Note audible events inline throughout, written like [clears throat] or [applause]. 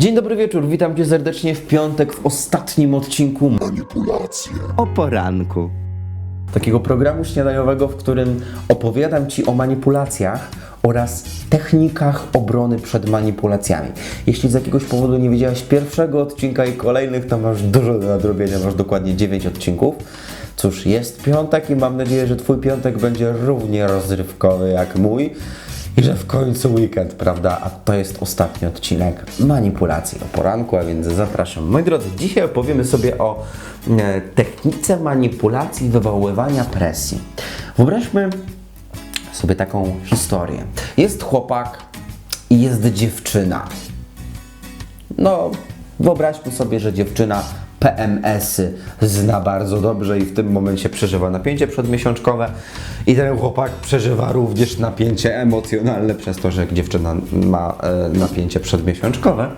Dzień dobry wieczór, witam cię serdecznie w piątek w ostatnim odcinku Manipulacje. o poranku. takiego programu śniadaniowego, w którym opowiadam ci o manipulacjach oraz technikach obrony przed manipulacjami. Jeśli z jakiegoś powodu nie widziałeś pierwszego odcinka i kolejnych, to masz dużo do nadrobienia, masz dokładnie 9 odcinków. Cóż, jest piątek i mam nadzieję, że twój piątek będzie równie rozrywkowy jak mój. I że w końcu weekend, prawda? A to jest ostatni odcinek manipulacji o poranku, a więc zapraszam. Moi drodzy, dzisiaj opowiemy sobie o e, technice manipulacji wywoływania presji. Wyobraźmy sobie taką historię. Jest chłopak i jest dziewczyna. No, wyobraźmy sobie, że dziewczyna PMS-y zna bardzo dobrze i w tym momencie przeżywa napięcie przedmiesiączkowe i ten chłopak przeżywa również napięcie emocjonalne przez to, że dziewczyna ma e, napięcie przedmiesiączkowe.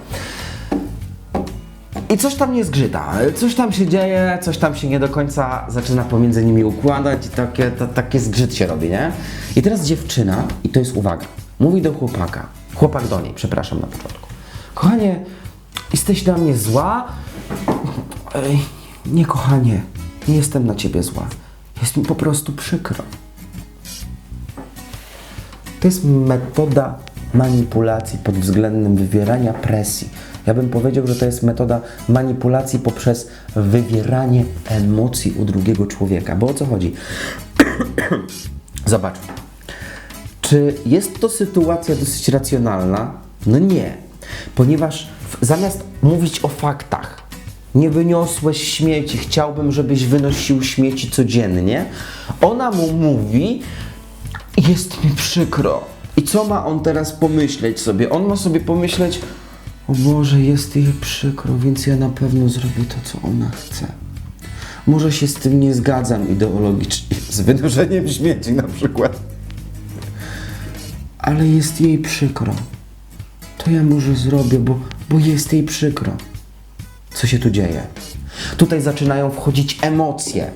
I coś tam nie zgrzyta, coś tam się dzieje, coś tam się nie do końca zaczyna pomiędzy nimi układać i takie, to, takie zgrzyt się robi, nie? I teraz dziewczyna, i to jest uwaga, mówi do chłopaka, chłopak do niej, przepraszam na początku. Kochanie, jesteś na mnie zła? Ej, nie kochanie, nie jestem na ciebie zła. Jest mi po prostu przykro. To jest metoda manipulacji pod względem wywierania presji. Ja bym powiedział, że to jest metoda manipulacji poprzez wywieranie emocji u drugiego człowieka. Bo o co chodzi? [clears throat] Zobacz. Czy jest to sytuacja dosyć racjonalna? No nie, ponieważ w, zamiast mówić o faktach, nie wyniosłeś śmieci, chciałbym, żebyś wynosił śmieci codziennie, ona mu mówi, jest mi przykro. I co ma on teraz pomyśleć sobie? On ma sobie pomyśleć, o Boże, jest jej przykro, więc ja na pewno zrobię to, co ona chce. Może się z tym nie zgadzam ideologicznie, z wynoszeniem śmieci na przykład ale jest jej przykro. To ja może zrobię, bo, bo jest jej przykro. Co się tu dzieje? Tutaj zaczynają wchodzić emocje.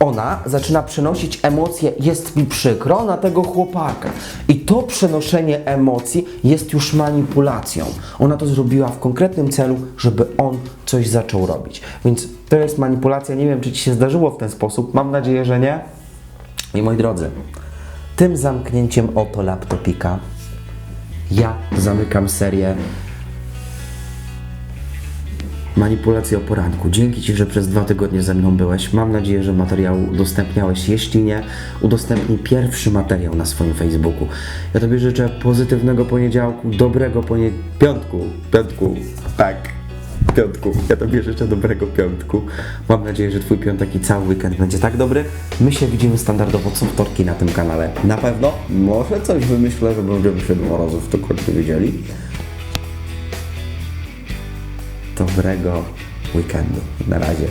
Ona zaczyna przenosić emocje, jest mi przykro, na tego chłopaka. I to przenoszenie emocji jest już manipulacją. Ona to zrobiła w konkretnym celu, żeby on coś zaczął robić. Więc to jest manipulacja. Nie wiem, czy ci się zdarzyło w ten sposób. Mam nadzieję, że nie. I moi drodzy, tym zamknięciem oto laptopika ja zamykam serię manipulacji o poranku. Dzięki Ci, że przez dwa tygodnie ze mną byłeś. Mam nadzieję, że materiał udostępniałeś. Jeśli nie, udostępnij pierwszy materiał na swoim Facebooku. Ja Tobie życzę pozytywnego poniedziałku, dobrego ponie... piątku, piątku, tak, piątku. Ja Tobie życzę dobrego piątku. Mam nadzieję, że Twój piątek i cały weekend będzie tak dobry. My się widzimy standardowo co wtorki na tym kanale. Na pewno. Może coś wymyślę, że będziemy się dwa razy w tygodniu widzieli. Dobrego weekendu. Na razie.